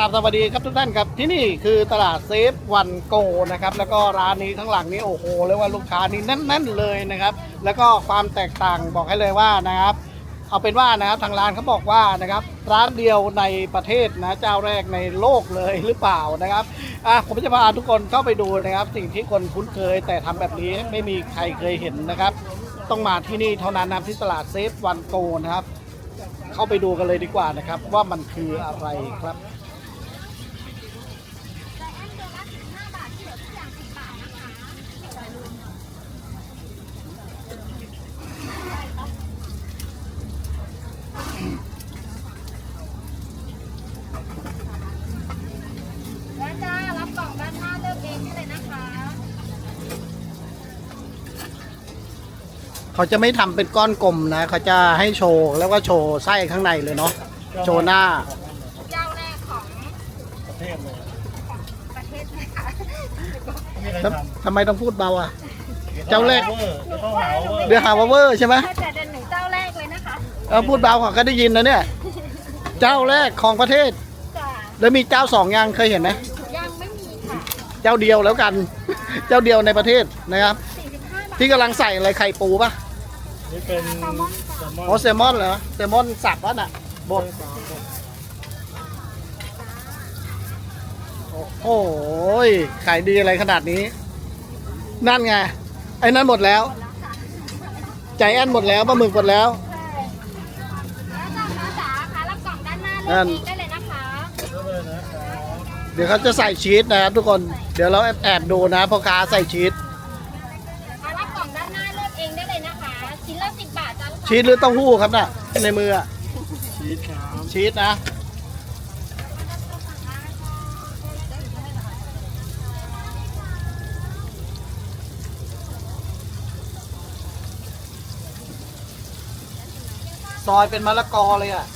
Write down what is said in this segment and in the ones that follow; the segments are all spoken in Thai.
ราบสวัสดีครับทุกท่านครับที่นี่คือตลาดเซฟวันโกนะครับแล้วก็ร้านนี้ข้งหลังนี้โอ้โหเรียกว่าลูกค้านี่แน่นๆเลยนะครับ แล้วก็ความแตกต่างบอกให้เลยว่านะครับ เอาเป็นว่านะครับทางร้านเขาบอกว่านะครับร้านเดียวในประเทศนะเจ้าแรกในโลกเลยหรือเปล่านะครับอะผมจะพาทุกคนเข้าไปดูนะครับ สิ่งที่คนคุ้นเคยแต่ทำแบบนี้ไม่มีใครเคยเห็นนะครับ ต้องมาที่นี่เท่านั้นนะที่ตลาดเซฟวันโกนะครับเข้าไปดูกันเลยดีกว่านะครับ ว่ามันคืออะไรครับ แล้วจ้ารับกล่องด้านหน้าเลือกเองได้เลยนะคะ เขาจะไม่ทำเป็นก้อนกลมนะเขาจะให้โชว์แล้วก็โชว์ไส้ข้างในเลยเนาะโชว์หน้าเจ้าแรกของประเทศเลยประเทศไทยค่ะไม่มีอะไรแล้วททำไมต้องพูดเบาอะำเจ้าแรกเวอร์เดี๋ยวต้องหาเวอร์เดี๋ยวหาว่าเวอร์ใช่ไหมถ้าจะเดินหนึ่งเจ้าแรกเลยนะคะเออพูดเบาเขาก็ได้ยินนะเนี่ย เจ้าแรกของประเทศจ้าแล้วมีเจ้าสองยังเคยเห็นไหมยังไม่มีค่ะเจ้าเดียวแล้วกัน เจ้าเดียวในประเทศนะครับ45บาทที่กำลังใส่อะไรไข่ปูปะ นี่เป็นแซลมอนจ้ะแซลมอนอ๋อแซลมอนเหรอแซลมอนสับวะน่ะบดโอ้โหขายดีอะไรขนาดนี้ นั่นไง ไอ้นั่นหมดแล้ว ใจแอนหมดแล้วปลาหมึกหมดแล้วใช่แล้วจ้าฟ้าจ๋าค่ะรับกล่องด้านหน้าเลืนั่อกนเองได้เลยนะคะเยอะเลยนะครับเดี๋ยวเขาจะใส่ชีสนะครับทุกคน เดี๋ยวเราแอบๆดูนะพ่อค้าใส่ชีสมารับกล่องด้านหน้าเลือก เองได้เลยนะคะ ชิ้นละ10บาทจ้าลูกค้าชีสหรือเต้าหู้ครับน่ะในมืออะชีสครับชีสนะซอยเป็นมะละกอเลยอะ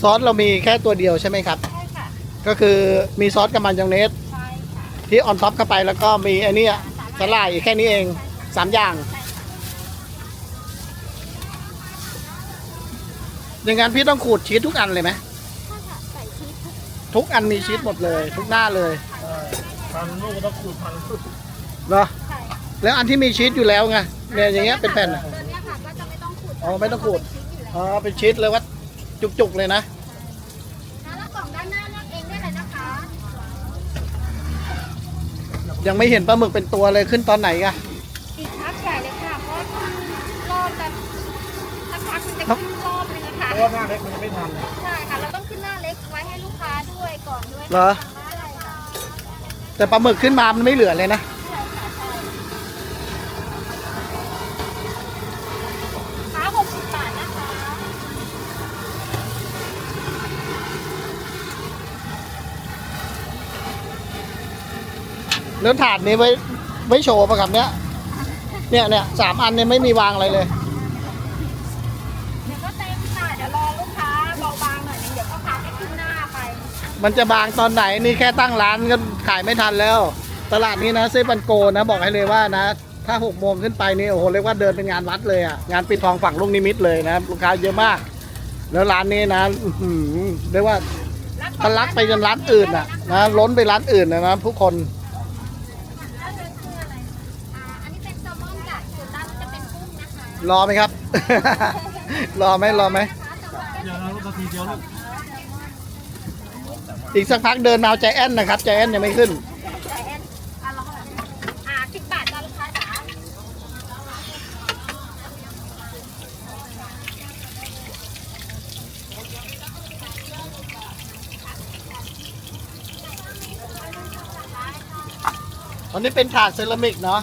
ซอสเรามีแค่ตัวเดียวใช่ไหมครับ ใช่ค่ะ ก็คือมีซอสกับมันยองเนสใช่ค่ะ ที่ออนท็อปเข้าไปแล้วก็มีไอ้นี่สลายแค่นี้เองสามอย่างอย่างนั้นพี่ต้องขูดชีสทุกอันเลยไหมถ้าค่ะใส่ชีสทุกทุกอันมีชีสหมดเลย ทุกหน้าเลยใช่พันลูกก็ต้องขูดพันลูกเหรอใช่แล้วอันที่มีชีสอยู่แล้วไงเนี่ยอย่างเงี้ยเป็นแผ่นอะตัวเนี้ยค่ะก็จะไม่ต้องขูดอ๋อไม่ต้องขูดเพราะว่าอ๋อเป็นชีสเลยว่า จุกๆเลยนะเป็นชิ้นอยู่แล้วแล้วกล่องด้านหน้าเลือกเองได้เลยนะคะยังไม่เห็นปลาหมึกเป็นตัวเลยขึ้นตอนไหนกะอีกพักใหญ่เลยค่ะ เพราะรอบแบบสักพักมันจะขึ้นรอบเลยนะคะ เพราะว่าหน้าเล็กมันจะไม่ทันเลยใช่ค่ะ เราต้องขึ้นหน้าเล็กไว้ให้ลูกค้าด้วยก่อนด้วยเหรอใช่ค่ะแต่ปลาหมึกขึ้นมามันไม่เหลือเลยนะใช่ค่ะใช่ขาหกสิบบาทนะคะ แล้วถาดนี้ไว้ไว้โชว์ปะครับเนี้ย เนี่ยเนี่ยสามอันเนี่ยไม่มีวางอะไรเลย เดี๋ยวก็เต็มค่ะเดี๋ยวรอลูกค้าเบาบางหน่อยนึงเดี๋ยวก็พาไปขึ้นหน้าไปมันจะบางตอนไหนนี่แค่ตั้งร้านก็ขายไม่ทันแล้ว ตลาดนี้นะเซบันโกนะบอกให้เลยว่านะ ถ้าหกโมงขึ้นไปนี่โอ้โหเรียกว่าเดินเป็นงานวัดเลยอะงานปิดทองฝั่งลูกนิมิตเลยนะลูกค้าเยอะมาก แล้วร้านนี้นะอื้อหือเรียกว่าทะลักไปจนร้านอื่นอะนะล้นไปร้านอื่นนะนะผู้คน รอไหมครับ รอไหมรอไหมเดี๋ยวเราลูกนาทีเดียวลูกอีกสักพักเดินมาเอาใจแอนนะครับใจแอนยังไม่ขึ้นใจแอนอะลองก่อนอ่าสิบบาทจ้าลูกค้าจ๋าอันนี้เป็นถาดเซรามิกเนาะ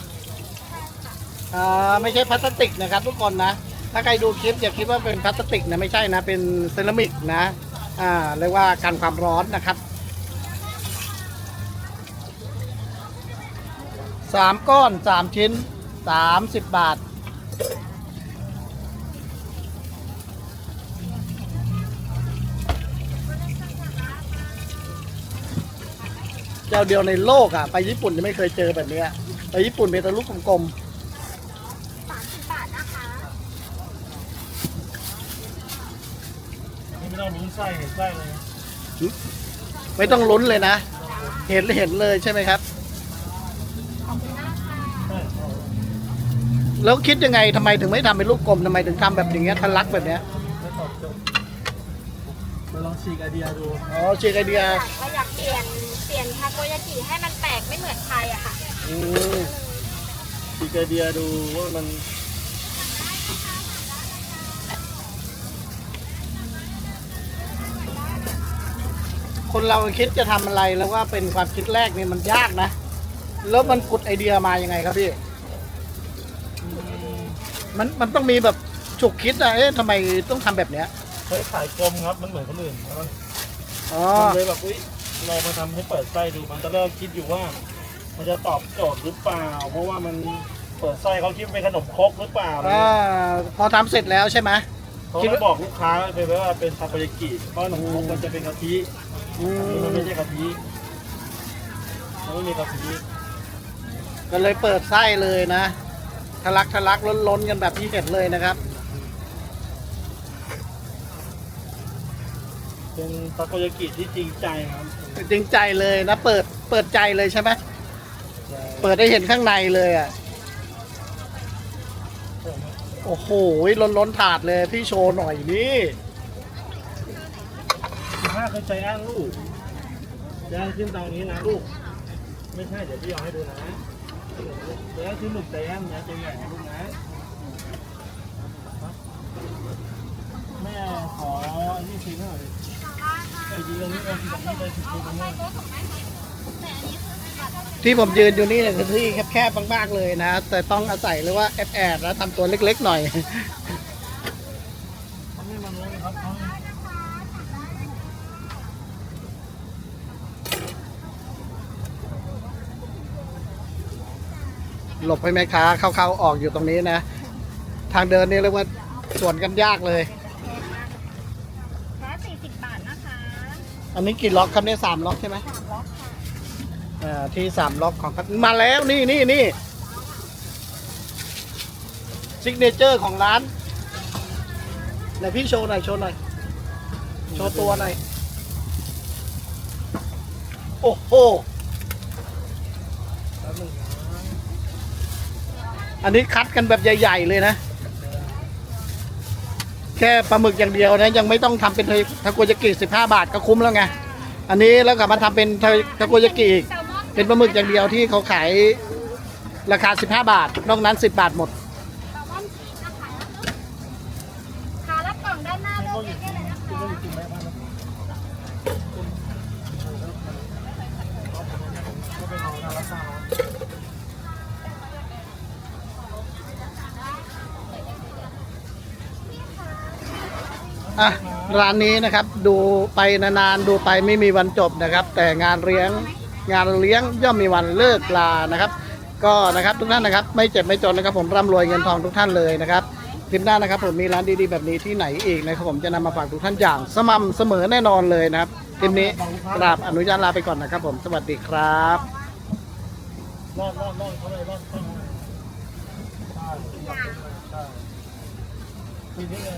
อ่าไม่ใช่พลาสติกนะครับทุกคนนะ ถ้าใครดูคลิปอย่าคิดว่าเป็นพลาสติกนะไม่ใช่นะเป็นเซรามิกนะอ่าเรียกว่ากันความร้อนนะครับสามก้อนสามชิ้นสามสิบบาทเจ้าเดียวในโลกอะ ไปญี่ปุ่นยังไม่เคยเจอแบบนี้ไปญี่ปุ่นเป็นต่ลูกกลมามสิบบาทนะคะ นี่ไม่ต้องลุ้นไส้เห็นไส้เลยๆไม่ต้องลุ้นเลยนะ เห็นเห็นเลยใช่ไหมครับขอบคุณมากค่ะใช่เอาแล้วคิดยังไงทำไมถึงไม่ทำเป็นลูกกลมทำไมถึงทำแบบอย่างเงี้ยทะลักแบบเนี้ยไม่ตอบโจทย์มาลองฉีกไอเดียดูอ๋อชีกไอเดียอยากก็อยากเปลี่ยนเปลี่ยนทาโกยากิให้มันแปลกไม่เหมือนใครอะค่ะ อืมฉีกไอเดียดูว่ามัน คนเราคิดจะทำอะไรแล้วว่าเป็นความคิดแรกนี่มันยากนะ แล้วมันกุดไอเดียมายังไงครับพี่ มันมันต้องมีแบบฉุกคิดอะเอ๊ะทำไมต้องทำแบบเนี้ยใช้ขายกลมครับมันเหมือนคนอื่นมันอ๋อมันเลยแบบอุ้ยเรามาทำให้เปิดไส้ดูมันตอนแรกคิดอยู่ว่า มันจะตอบโจทย์หรือเปล่า เพราะว่ามันเปิดไส้เขาคิดเป็นขนมครกหรือเปล่าอ่าพอทำเสร็จแล้วใช่ไหมเขาคิดไม่ว่าบอกลูกค้าไปว่าเป็นทาโกยากิเพราะขนมครกมันจะเป็นกะทิอือันนี้ มันมไม่ใช่กะทิมันไม่มีกะทิก็เลยเปิดไส้เลยนะทะลักทะลักล้นล้นๆกันแบบที่เห็นเลยนะครับ เป็นทาโกยากิที่จริงใจครับจริงใจเลยนะ เปิดเปิดใจเลยใช่ไหมเปิดได้เห็นข้างในเลยอะโอ้โหล้นล้นๆถาดเลยพี่โชว์หน่อยนี่ ถ้าคือใจแอนลูกใจแอนขึ้นตรงนี้นะลูก ไม่ใช่เดี๋ยวพี่เอาให้ดูนะใจแอนคือหมึกใจแอนนะตัวใหญ่นะลูกนะ แม่ขออันนี้ชิมหน่อยไอ้ดีตรงนี้เอาที่ตรงนี้ไปชิมตรงนี้ที่ผมยืนอยู่นี่เนี่ยคือที่แคบๆ มากๆ เลยนะ แต่ต้องอาศัยเลยว่าแอบแอบๆแล้วทำตัวเล็กๆ หน่อย เขาไม่มาเลยครับเขา หลบให้แม่ค้าเข้าๆออกอยู่ตรงนี้นะ ทางเดินนี่เรียกว่าสวนกันยากเลยแค่สี่สิบบาทนะคะอันนี้กี่ล็อกครับเนี่ยสามล็อกใช่ไหมสามล็อกค่ะอ่าที่สามล็อกของครับมาแล้วนี่นี่นี่ซิกเนเจอร์ของร้านไหนพี่โชว์หน่อยโชว์หน่อยโชว์ตัวหน่อยโอ้โห แป๊บนึงนะ อันนี้คัดกันแบบใหญ่ ๆ เลยนะ แค่ปลาหมึกอย่างเดียวนะ ยังไม่ต้องทำเป็นทาโกยากิ15บาทก็คุ้มแล้วไง อันนี้แล้วกลับมาทำเป็นทาโกยากิอีก เป็นปลาหมึกอย่างเดียวที่เขาขายราคา15บห้าบาท นอกนั้น10บาทหมดแซละคะขารับกล่องด้านหน้าเลือกได้เลยนะคะ ก็จริงไหมครับก็เป็นข อะร้านนี้นะครับดูไปนานๆดูไปไม่มีวันจบนะครับ แต่งานเลี้ยงงานเลี้ยงย่อมมีวันเลิกลานะครับ ก็นะครับทุกท่านนะครับ ไม่เจ็บไม่จนนะครับ ผมร่ำรวยเงินทองทุกท่านเลยนะครับคลิปหน้านะครับ ผมมีร้านดีๆแบบนี้ที่ไหนอีกนะครับผมจะนำมาฝากทุกท่านอย่าง สม่ำเสมอแน่นอนเลยนะครับคลิปนี้กราบอนุญาตลาไปก่อนนะครับ ผมสวัสดีครับรอดรอดรอดเขาเลยรอดปีนี้เลย